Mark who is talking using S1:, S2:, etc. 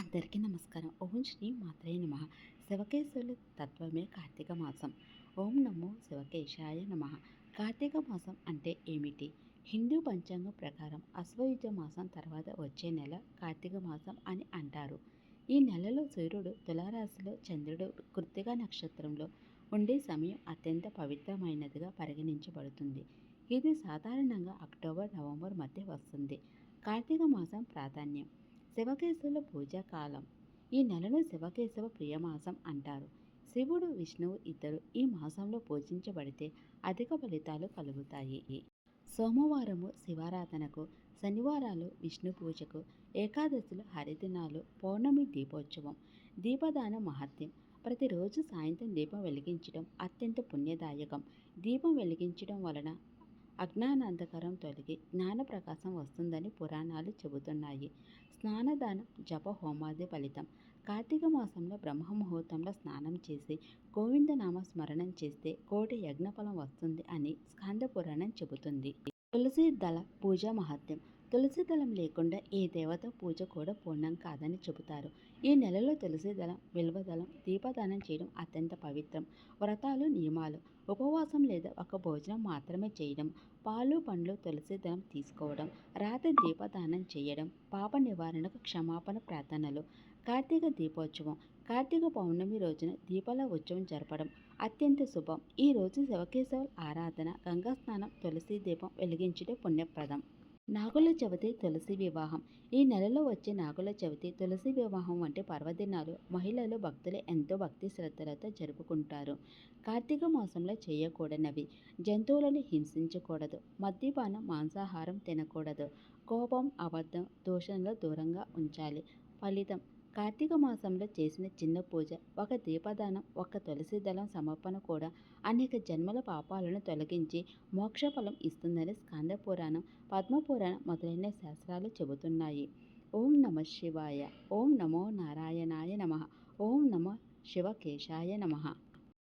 S1: అందరికీ నమస్కారం. ఓం శ్రీ మాత్రే నమ. శివకేశవుల తత్వమే కార్తీక మాసం. ఓం నమో శివకేశాయ నమ. కార్తీక మాసం అంటే ఏమిటి? హిందూ పంచాంగం ప్రకారం అశ్వయుజ మాసం తర్వాత వచ్చే నెల కార్తీక మాసం అని అంటారు. ఈ నెలలో సూర్యుడు తులారాశిలో చంద్రుడు కృత్తిక నక్షత్రంలో ఉండే సమయం అత్యంత పవిత్రమైనదిగా పరిగణించబడుతుంది. ఇది సాధారణంగా అక్టోబర్ నవంబర్ మధ్య వస్తుంది. కార్తీక మాసం ప్రాధాన్యం. శివకేశవుల పూజా కాలం. ఈ నెలను శివకేశవ ప్రియమాసం అంటారు. శివుడు విష్ణువు ఇద్దరు ఈ మాసంలో పూజించబడితే అధిక ఫలితాలు కలుగుతాయి. సోమవారము శివారాధనకు శనివారాలు విష్ణు పూజకు ఏకాదశులు హరిదినాలు పౌర్ణమి దీపోత్సవం దీపదాన మహత్యం. ప్రతిరోజు సాయంత్రం దీపం వెలిగించడం అత్యంత పుణ్యదాయకం. దీపం వెలిగించడం వలన అజ్ఞానాంధకరం తొలగి జ్ఞాన ప్రకాశం వస్తుందని పురాణాలు చెబుతున్నాయి. స్నానదానం జప హోమాది ఫలితం. కార్తీక మాసంలో బ్రహ్మ ముహూర్తంలో స్నానం చేసి గోవిందనామ స్మరణం చేస్తే కోటి యజ్ఞఫలం వస్తుంది అని స్కంద పురాణం చెబుతుంది. తులసి దళ పూజ మహత్యం. తులసి దళం లేకుండా ఏ దేవత పూజ కూడా పూర్ణం కాదని చెబుతారు. ఈ నెలలో తులసి దళం విల్వదళం దీపదానం చేయడం అత్యంత పవిత్రం. వ్రతాలు నియమాలు ఉపవాసం లేదా ఒక భోజనం మాత్రమే చేయడం పాలు పండ్లు తులసి దళం తీసుకోవడం రాత్రి దీపదానం చేయడం పాప నివారణకు క్షమాపణ ప్రార్థనలు కార్తీక దీపోత్సవం కార్తీక పౌర్ణమి రోజున దీపాల ఉత్సవం జరపడం అత్యంత శుభం. ఈ రోజు శివకేశవ ఆరాధన గంగా స్నానం తులసి దీపం వెలిగించడం పుణ్యప్రదం. నాగుల చవితి తులసి వివాహం. ఈ నెలలో వచ్చే నాగుల చవితి తులసి వివాహం వంటి పర్వదినాలు మహిళలు భక్తులు ఎంతో భక్తి శ్రద్ధలతో జరుపుకుంటారు. కార్తీక మాసంలో చేయకూడనవి. జంతువులను హింసించకూడదు. మద్యపానం మాంసాహారం తినకూడదు. కోపం అబద్ధం దూషణలో దూరంగా ఉంచాలి. ఫలితం కార్తీక మాసంలో చేసిన చిన్న పూజ ఒక దీపదానం ఒక తులసి దళం సమర్పణ కూడా అనేక జన్మల పాపాలను తొలగించి మోక్షఫలం ఇస్తుందని స్కంద పురాణం పద్మపురాణం మొదలైన శాస్త్రాలు చెబుతున్నాయి. ఓం నమ శివాయ ఓం నమో నారాయణాయ నమ ఓం నమ శివకేశాయ నమ.